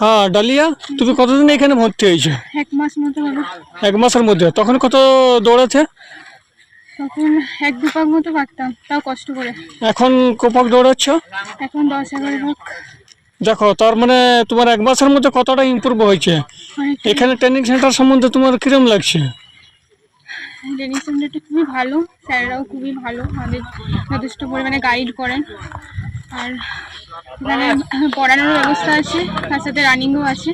হ্যাঁ ডালিয়া তুমি কতদিন এখানে ভর্তি হয়েছে? এক মাস মতো হলো এক মাসের মধ্যে। তখন কত দৌড়েছে তখন এক দু পাক মতো পারতাম তাও কষ্ট করে। এখন কোপাক দৌড়াচ্ছ? এখন দশ এগারো পাক। দেখো তার মানে তোমার এক মাসের মধ্যে কতটা ইমপ্রুভ হয়েছে? এখানে ট্রেনিং সেন্টার সম্বন্ধে তোমার কিরম লাগছে? ট্রেনিং সেন্টারটা খুবই ভালো স্যাররাও খুবই ভালো আমাদের যথেষ্ট পরিমাণে গাইড করেন। আর এখানে পড়ানোর ব্যবস্থা আছে তার সাথে রানিংও আছে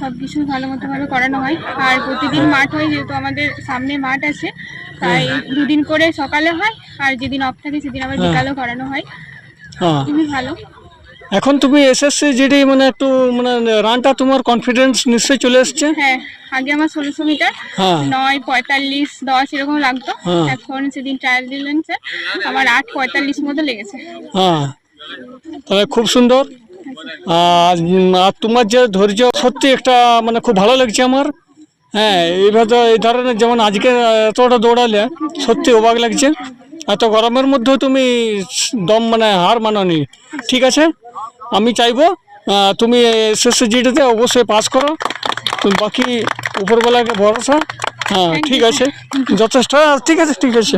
সব কিছু ভালো মতো ভাবে করানো হয়। আর প্রতিদিন মাঠ হয় যেহেতু আমাদের সামনে মাঠ আছে তাই দুদিন করে সকালে হয় আর যেদিন অফ থাকে সেদিন আবার। বিকালেও করানো হয়। হ্যাঁ। খুবই ভালো। এখন তুমি এসএসসি জিডি মানে একটু মানে রানটা তোমার কনফিডেন্স নিশ্চয়ই চলে এসছে? হ্যাঁ আগে আমার ষোলোশো মিটার হ্যাঁ। নয় পঁয়তাল্লিশ দশ এরকম লাগতো। হ্যাঁ। এখন সেদিন ট্রায়াল দিলেন স্যার আমার আট পঁয়তাল্লিশ মতো লেগেছে। হ্যাঁ। তাহলে খুব সুন্দর। আর তোমার যে ধৈর্য সত্যি একটা মানে খুব ভালো লাগছে আমার। হ্যাঁ এইভাবে এই ধরনের যেমন আজকে এতটা দৌড়ালে সত্যি অবাক লাগছে। এত গরমের মধ্যেও তুমি দম মানে হার মানানি। ঠিক আছে? আমি চাইব তুমি এসএসসি জিডিতে অবশ্যই পাস করো। তুমি বাকি উপরবেলাকে ভরসা। হ্যাঁ ঠিক আছে। যথেষ্ট ঠিক আছে ঠিক আছে।